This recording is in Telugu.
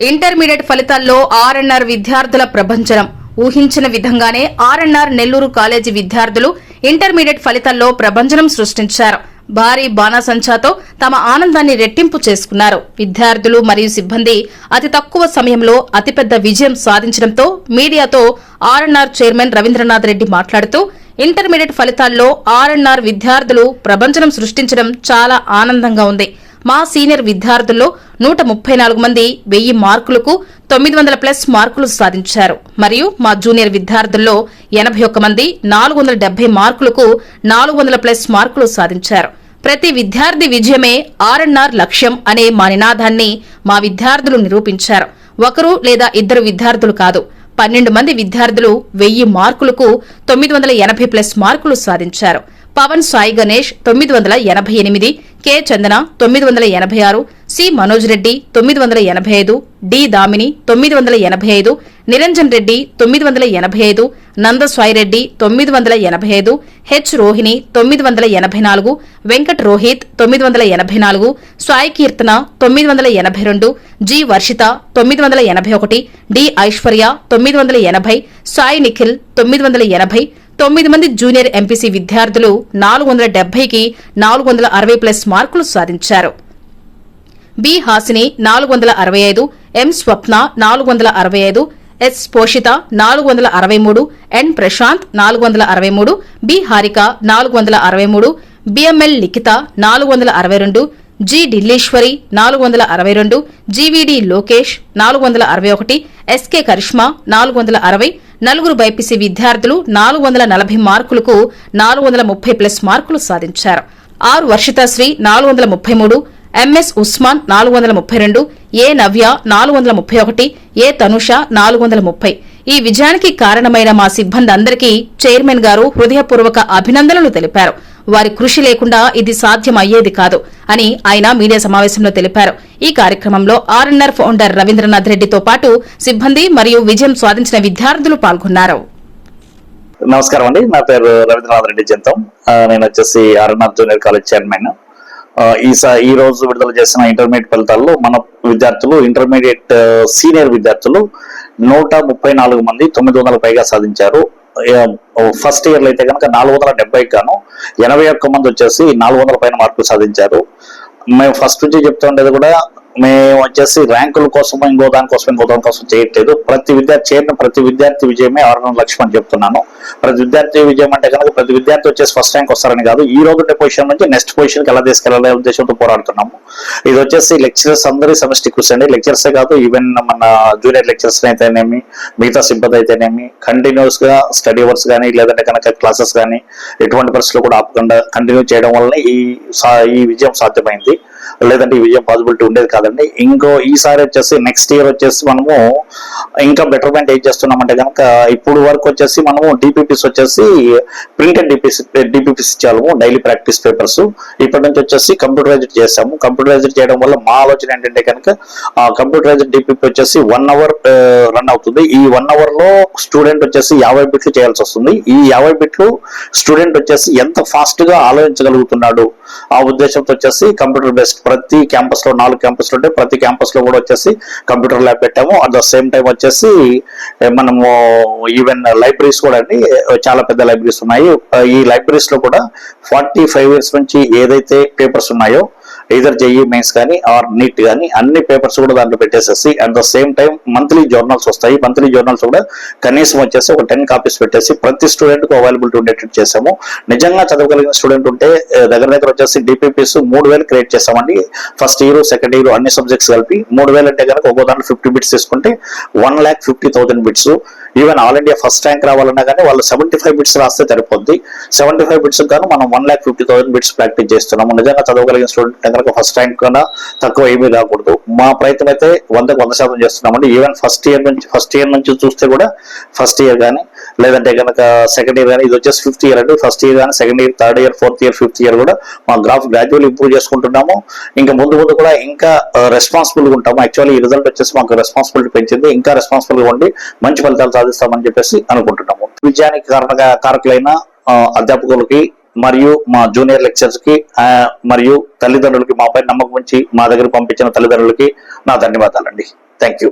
ఇంటర్మీడియట్ ఫలితాల్లో ఆర్ఎన్ఆర్ విద్యార్థుల ప్రభంజనం. ఊహించిన విధంగానే R N R Nellore college విద్యార్థులు ఇంటర్మీడియట్ ఫలితాల్లో ప్రభంజనం సృష్టించారు. భారీ బాణాసంచాతో తమ ఆనందాన్ని రెట్టింపు చేసుకున్నారు. విద్యార్థులు మరియు సిబ్బంది అతి తక్కువ సమయంలో అతిపెద్ద విజయం సాధించడంతో మీడియాతో ఆర్ఎన్ఆర్ చైర్మన్ రవీంద్రనాథ్ రెడ్డి మాట్లాడుతూ ఇంటర్మీడియట్ ఫలితాల్లో ఆర్ఎన్ఆర్ విద్యార్థులు ప్రభంజనం సృష్టించడం చాలా ఆనందంగా ఉంది. మా సీనియర్ విద్యార్థుల్లో నూట ముప్పై నాలుగు మంది వెయ్యి మార్కులకు తొమ్మిది వందల ప్లస్ మార్కులు సాధించారు. మరియు మా జూనియర్ విద్యార్థుల్లో ఎనభై ఒక్క మంది నాలుగు వందల డెబ్బై మార్కులకు నాలుగు వందల ప్లస్ మార్కులు సాధించారు. ప్రతి విద్యార్థి విజయమే ఆర్ఎన్ఆర్ లక్ష్యం అనే మా నినాదాన్ని మా విద్యార్థులు నిరూపించారు. ఒకరు లేదా ఇద్దరు విద్యార్థులు కాదు. పన్నెండు మంది విద్యార్థులు వెయ్యి మార్కులకు తొమ్మిది వందల ఎనభై ప్లస్ మార్కులు సాధించారు. పవన్ సాయి గణేష్ తొమ్మిది వందల ఎనభై ఎనిమిది కె చందన తొమ్మిది వందల ఎనభై ఆరు సి మనోజ్ రెడ్డి తొమ్మిది వందల ఎనభై ఐదు డి దామిని తొమ్మిది వందల ఎనభై ఐదు నిరంజన్ రెడ్డి తొమ్మిది వందల ఎనభై ఐదు నందస్వాయి రెడ్డి తొమ్మిది వందల ఎనభై ఐదు హెచ్ రోహిణి తొమ్మిది వందల ఎనభై నాలుగు వెంకట్ రోహిత్ తొమ్మిది వందల ఎనభై నాలుగు సాయి కీర్తన తొమ్మిది వందల ఎనభై రెండు జి వర్షిత తొమ్మిది వందల ఎనభై ఒకటి డి ఐశ్వర్య తొమ్మిది వందల ఎనభై సాయి నిఖిల్ తొమ్మిది వందల ఎనభై తొమ్మిది మంది జూనియర్ ఎంపీసీ విద్యార్థులు నాలుగు వందల డెబ్బైకి నాలుగు వందల అరవై ప్లస్ మార్కులు సాధించారు బి హాసిని నాలుగు వందల అరవై ఐదు ఎం స్వప్న నాలుగు వందల అరవై ఐదు ఎస్ పోషిత నాలుగు వందల అరవై మూడు ఎన్ ప్రశాంత్ నాలుగు వందల అరవై మూడు బి హారిక నాలుగు వందల అరవై మూడు బిఎంఎల్ లిఖిత నాలుగు వందల అరవై రెండు జి ఢిల్లీశ్వరి నాలుగు వందల అరవై రెండు జీవీడి లోకేష్ నాలుగు వందల అరవై ఒకటి ఎస్కే కరిష్మా నాలుగు వందల అరవై నలుగురు బైపీసీ విద్యార్థులు నాలుగు వందల నలభై మార్కులకు నాలుగు వందల ముప్పై ప్లస్ మార్కులు సాధించారు ఆరు వర్షితాశ్రీ నాలుగు వందల ముప్పై మూడు ఎంఎస్ ఉస్మాన్ నాలుగు వందల ముప్పై రెండు ఏ నవ్య నాలుగు వందల ముప్పై ఒకటి ఏ తనుష నాలుగు వందల ముప్పై. ఈ విజయానికి కారణమైన మా సిబ్బంది అందరికీ చైర్మన్ గారు హృదయపూర్వక అభినందనలు తెలిపారు. వారి కృషి లేకుండా ఇది సాధ్యం అయ్యేది కాదు అని ఆయన మీడియా సమావేశంలో తెలిపారు. ఈ కార్యక్రమంలో ఆర్ఎన్ఆర్ ఫౌండర్ రవీంద్రనాథ్ రెడ్డితో పాటు సిబ్బంది మరియు విజయం సాధించిన విద్యార్థులు పాల్గొన్నారు. నమస్కారం అండి. నా పేరు రవీంద్రనాథ్ రెడ్డి జంతం. నేను వచ్చేసి ఆర్ఎన్ఆర్ జూనియర్ కాలేజ్ చైర్మన్. ఈసారి ఈ రోజు విడుదల చేసిన ఇంటర్మీడియట్ ఫలితాల్లో మన విద్యార్థులు ఇంటర్మీడియట్ సీనియర్ విద్యార్థులు నూట ముప్పై నాలుగు మంది తొమ్మిది వందల పైగా సాధించారు. ఫస్ట్ ఇయర్లో అయితే కనుక నాలుగు వందల డెబ్బై గాను ఎనభై ఒక్క మంది వచ్చేసి నాలుగు వందల పైన మార్కులు సాధించారు. మేము ఫస్ట్ నుంచి చెప్తా ఉండేది కూడా మేము వచ్చేసి ర్యాంకుల కోసం ఇంకో దానికోసం ఇంకో దానికోసం చేయట్లేదు. ప్రతి విద్యార్థి చేరిన ప్రతి విద్యార్థి విజయమే ఆరు లక్ష్యం అని చెప్తున్నాను. ప్రతి విద్యార్థి విజయం అంటే కనుక ప్రతి విద్యార్థి వచ్చేసి ఫస్ట్ ర్యాంక్ వస్తారని కాదు ఈ రోజు పొజిషన్ నుంచి నెక్స్ట్ పొజిషన్కి ఎలా తీసుకెళ్ళాలనే ఉద్దేశంతో పోరాడుతున్నాము. ఇది వచ్చేసి లెక్చరర్స్ అందరి సెమిస్టర్ కృషి అండి లెక్చరర్సే కాదు ఈవెన్ మన జూనియర్ లెక్చరర్స్ అయితేనేమి మిగతా సిబ్బంది అయితేనేమి కంటిన్యూస్గా స్టడీ అవర్స్ కానీ లేదంటే కనుక క్లాసెస్ కానీ ఎటువంటి పరిస్థితులు కూడా ఆపకుండా కంటిన్యూ చేయడం వల్ల ఈ సా- ఈ విజయం సాధ్యమైంది. లేదంటే ఈ విజయం పాసిబిలిటీ ఉండేది కాదండి. ఇంకో ఈసారి వచ్చేసి నెక్స్ట్ ఇయర్ వచ్చేసి మనము ఇంకా బెటర్మెంట్ ఏం చేస్తున్నామంటే కనుక ఇప్పుడు వరకు వచ్చేసి మనము డిపిపిస్ వచ్చేసి ప్రింటెడ్ డిపిస్ డిపిపిస్ ఇచ్చాము డైలీ ప్రాక్టీస్ పేపర్స్ ఇప్పటి నుంచి వచ్చేసి కంప్యూటరైజ్డ్ చేసాము కంప్యూటరైజ్డ్ చేయడం వల్ల మా ఆలోచన ఏంటంటే కనుక కంప్యూటరైజ్డ్ డిపిపి వచ్చేసి వన్ అవర్ రన్ అవుతుంది. ఈ వన్ అవర్లో స్టూడెంట్ వచ్చేసి యాభై బిట్లు చేయాల్సి వస్తుంది. ఈ యాభై బిట్లు స్టూడెంట్ వచ్చేసి ఎంత ఫాస్ట్గా ఆలోచించగలుగుతున్నాడు? ఆ ఉద్దేశంతో వచ్చేసి కంప్యూటర్ వచ్చేసి ప్రతి క్యాంపస్లో నాలుగు క్యాంపస్లో ఉంటే ప్రతి క్యాంపస్లో కూడా వచ్చేసి కంప్యూటర్ ల్యాబ్ పెట్టాము. అట్ ద సేమ్ టైం వచ్చేసి మనము ఈవెన్ లైబ్రరీస్ కూడా అండి చాలా పెద్ద లైబ్రరీస్ ఉన్నాయి. ఈ లైబ్రరీస్లో కూడా ఫార్టీ ఫైవ్ ఇయర్స్ నుంచి ఏదైతే పేపర్స్ ఉన్నాయో ఇదర్ జేఈ మెయిన్స్ కానీ ఆర్ నీట్ కానీ అన్ని పేపర్స్ కూడా దాంట్లో పెట్టేసేసి at the same time monthly journals వస్తాయి. మంత్లీ జర్నల్స్ కూడా కనీసం వచ్చేసి ఒక టెన్ కాపీస్ పెట్టేసి ప్రతి స్టూడెంట్కు అవైలబిలిటీ ఉండేటట్టు చేసాము నిజంగా చదవగలిగిన స్టూడెంట్ ఉంటే దగ్గర దగ్గర వచ్చేసి డిపిపిస్ మూడు వేలు క్రియేట్ చేసామండి ఫస్ట్ ఇయర్ సెకండ్ ఇయర్ అన్ని సబ్జెక్ట్స్ కలిపి మూడు వేలు అంటే కనుక ఒక్కో దాంట్లో ఫిఫ్టీ బిట్స్ తీసుకుంటే one lakh fifty thousand bits even all India first rank రావాలన్నా కానీ వాళ్ళు సెవెంటీ ఫైవ్ బిట్స్ రాస్తే సరిపోద్ది. సెవెంటీ ఫైవ్ బిట్స్ గాను మనం one lakh fifty thousand bits practice చేస్తున్నాము. నిజంగా చదవగలిగిన స్టూడెంట్ కనుక ఫస్ట్ ర్యాంక్ కన్నా తక్కువ ఏమీ రాకూడదు. మా ప్రయత్నం అయితే వందకు వంద శాతం చేస్తున్నామండి. ఈవెన్ ఫస్ట్ ఇయర్ నుంచి ఫస్ట్ ఇయర్ నుంచి చూస్తే కూడా ఫస్ట్ ఇయర్ కానీ లేదంటే కనుక సెకండ్ ఇయర్ కానీ ఇది వచ్చేసి ఫిఫ్త్ ఇయర్ అండి. ఫస్ట్ ఇయర్ కానీ second year third year fourth year fifth year కూడా మా గ్రాఫ్ గ్రాడ్యువల్ ఇంప్రూవ్ చేసుకుంటున్నాము. ఇంకా ముందు ముందు కూడా ఇంకా రెస్పాన్సిబుల్గా ఉంటాము. యాక్చువల్లీ ఈ రిజల్ట్ వచ్చేసి మాకు రెస్పాన్సిబిలిటీ పెంచింది. ఇంకా రెస్పాన్సిబుల్గా ఉండి మంచి ఫలితాలు సాధిస్తామని చెప్పేసి అనుకుంటున్నాము. విజయానికి కారణంగా కారకులైన అధ్యాపకులకి మరియు మా జూనియర్ లెక్చర్స్కి మరియు తల్లిదండ్రులకి మాపై నమ్మకం ఉంచి మా దగ్గర పంపించిన తల్లిదండ్రులకి నా ధన్యవాదాలండి. Thank you